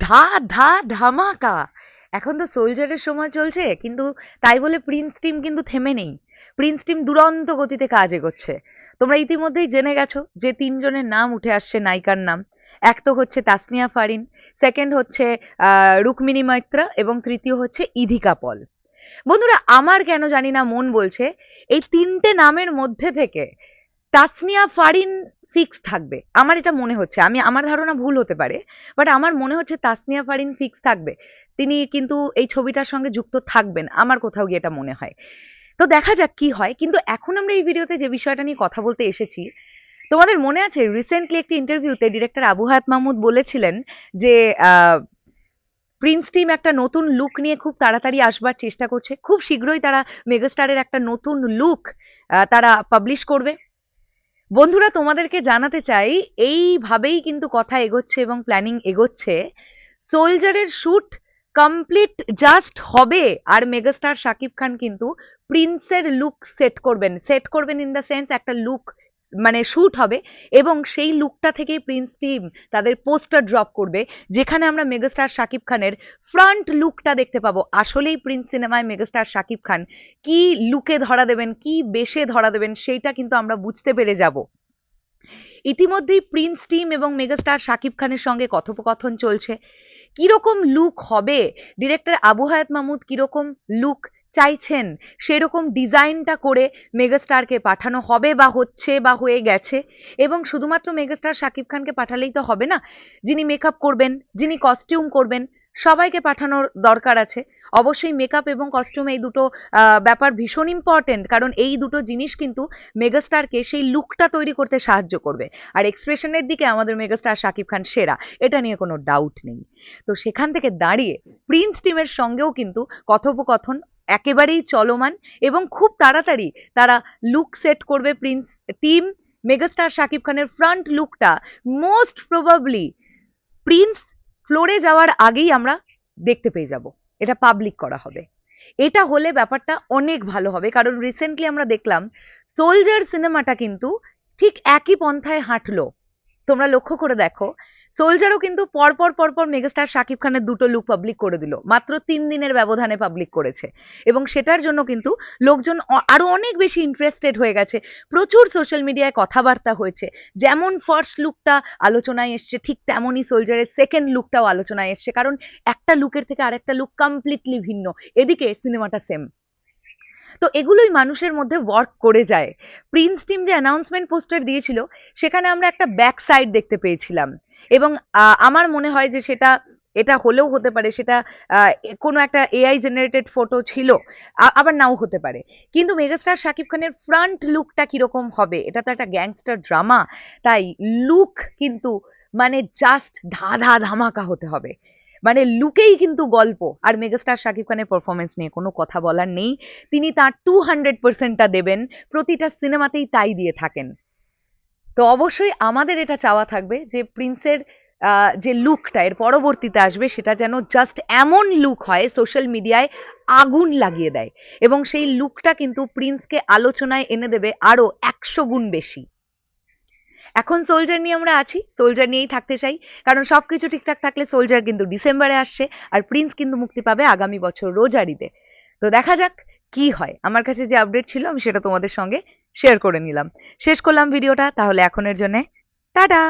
ধা ধা ধামাকা। এখন তো সোলজারের সময় চলছে কিন্তু তাই বলে প্রিন্স টিম কিন্তু থেমে নেই। প্রিন্স টিম দুরন্ত গতিতে কাজ এগোচ্ছে। তোমরা ইতিমধ্যেই জেনে গেছো যে তিনজনের নাম উঠে আসছে নায়িকার নাম। এক তো হচ্ছে তাসনিয়া ফারিন সেকেন্ড হচ্ছে আহ, রুক্মিণী মৈত্রা এবং তৃতীয় হচ্ছে ইধিকা পল। বন্ধুরা আমার কেন জানি না মন বলছে এই তিনটে নামের মধ্যে থেকে তাসনিয়া ফারিন ফিক্স থাকবে। আমার এটা মনে হচ্ছে। আমি, আমার ধারণা ভুল হতে পারে বাট আমার মনে হচ্ছে তাসমিয়া ফারিন ফিক্স থাকবে। তিনি কিন্তু এই ছবিটার সঙ্গে যুক্ত থাকবেন, আমার কোথাও গিয়ে এটা মনে হয়। তো দেখা যাক কি হয়। কিন্তু এখন আমরা এই ভিডিওতে যে বিষয়টা নিয়ে কথা বলতে এসেছি, তোমাদের মনে আছে রিসেন্টলি একটি ইন্টারভিউতে ডিরেক্টর আবু হায়াত মাহমুদ বলেছিলেন যে প্রিন্স টিম একটা নতুন লুক নিয়ে খুব তাড়াতাড়ি আসবার চেষ্টা করছে। খুব শীঘ্রই তারা মেগাস্টারের একটা নতুন লুক তারা পাবলিশ করবে। বন্ধুরা, তোমাদেরকে জানাতে চাই, এইভাবেই কিন্তু কথা এগোচ্ছে এবং প্ল্যানিং এগোচ্ছে। সোলজারের শুট কমপ্লিট জাস্ট হবে আর মেগাস্টার শাকিব খান কিন্তু প্রিন্সের লুক সেট করবেন। সেট করবেন ইন দ্য সেন্স একটা লুক মানে শুট হবে এবং সেই লুকটা থেকেই প্রিন্স টিম তাদের পোস্টার ড্রপ করবে। যেখানে আমরা মেগাস্টার শাকিব খানের ফ্রন্ট লুকটা দেখতে পাবো। আসলেই প্রিন্স সিনেমায় মেগাস্টার শাকিব খান কি লুকে ধরা দেবেন, কি বেশে ধরা দেবেন, সেইটা কিন্তু আমরা বুঝতে পেরে যাব। ইতিমধ্যেই প্রিন্স টিম এবং মেগাস্টার শাকিব খানের সঙ্গে কথোপকথন চলছে। কীরকম লুক হবে? ডিরেক্টর আবু হায়াত মাহমুদ কীরকম লুক চাইছেন, সেরকম ডিজাইনটা করে মেগাস্টারকে পাঠানো হবে বা হচ্ছে বা হয়ে গেছে। এবং শুধুমাত্র মেগাস্টার শাকিব খানকে পাঠালেই তো হবে না। যিনি মেকআপ করবেন, যিনি কস্টিউম করবেন, সবাইকে পাঠানোর দরকার আছে। অবশ্যই মেকআপ এবং কস্টিউম এই দুটো ব্যাপার ভীষণ ইম্পর্টেন্ট কারণ এই দুটো জিনিস কিন্তু মেগাস্টারকে সেই লুকটা তৈরি করতে সাহায্য করবে। আর এক্সপ্রেশনের দিকে আমাদের মেগাস্টার শাকিব খান সেরা, এটা নিয়ে কোনো ডাউট নেই। তো সেখান থেকে দাঁড়িয়ে, প্রিন্স টিমের সঙ্গেও কিন্তু কথোপকথন একেবারেই চলমান এবং খুব তাড়াতাড়ি তারা লুক সেট করবে প্রিন্স টিম মেগাস্টার শাকিব খানের ফ্রন্ট লুকটা মোস্ট প্রবাবলি প্রিন্স ফ্লোরে যাওয়ার আগেই আমরা দেখতে পেয়ে যাব। এটা পাবলিক করা হবে। এটা হলে ব্যাপারটা অনেক ভালো হবে, কারণ রিসেন্টলি আমরা দেখলাম সোলজার সিনেমাটা কিন্তু ঠিক একই পন্থায় হাঁটলো। তোমরা লক্ষ্য করে দেখো সোলজারও কিন্তু পরপর পরপর মেগাস্টার শাকিব খানের দুটো লুক পাবলিক করে দিল। মাত্র তিন দিনের ব্যবধানে পাবলিক করেছে। এবং সেটার জন্য কিন্তু লোকজন অ- আরও অনেক বেশি ইন্টারেস্টেড হয়ে গেছে। প্রচুর সোশ্যাল মিডিয়ায় কথাবার্তা হয়েছে। যেমন ফার্স্ট লুকটা আলোচনায় এসছে, ঠিক তেমনই সোলজারের সেকেন্ড লুকটাও আলোচনায় এসছে। কারণ একটা লুকের থেকে আরেকটা লুক কমপ্লিটলি ভিন্ন। এদিকে সিনেমাটা সেম তো এগুলোই মানুষের মধ্যে ওয়ার্ক করে যায়। প্রিন্স টিম যে অ্যানাউন্সমেন্ট পোস্টার দিয়েছিল, সেখানে আমরা একটা ব্যাক সাইড দেখতে পেয়েছিলাম। এবং আমার মনে হয় যে সেটা, এটা হলেও হতে পারে, সেটা কোনো একটা এআই জেনারেটেড ফটো ছিল আবার নাও হতে পারে। কিন্তু মেগাস্টার শাকিব খানের ফ্রন্ট লুকটা কীরকম হবে? এটা তো একটা গ্যাংস্টার ড্রামা তাই লুক কিন্তু মানে জাস্ট ধাঁধা ধামাকা হতে হবে। মানে লুকেই কিন্তু গল্প। আর মেগাস্টার শাকিব খানের পারফরমেন্স নিয়ে কোনো কথা বলার নেই। তিনি তার টু হান্ড্রেড পার্সেন্টটা দেবেন, প্রতিটা সিনেমাতেই তাই দিয়ে থাকেন। তো অবশ্যই আমাদের এটা চাওয়া থাকবে যে প্রিন্সের যে লুকটা এর পরবর্তীতে আসবে সেটা যেন জাস্ট এমন লুক হয় সোশ্যাল মিডিয়ায় আগুন লাগিয়ে দেয়। এবং সেই লুকটা কিন্তু প্রিন্সকে আলোচনায় এনে দেবে আরও একশো গুণ বেশি। এখন সোলজার নিয়ে আমরা আছি সোলজার নিয়েই থাকতে চাই। কারণ সবকিছু ঠিকঠাক থাকলে সোলজার কিন্তু ডিসেম্বরে আসছে আর প্রিন্স কিন্তু মুক্তি পাবে আগামী বছর রোজারিতে। তো দেখা যাক কি হয়। আমার কাছে যে আপডেট ছিল আমি সেটা তোমাদের সঙ্গে শেয়ার করে নিলাম। শেষ করলাম ভিডিওটা তাহলে এখনের জন্যে টাটা!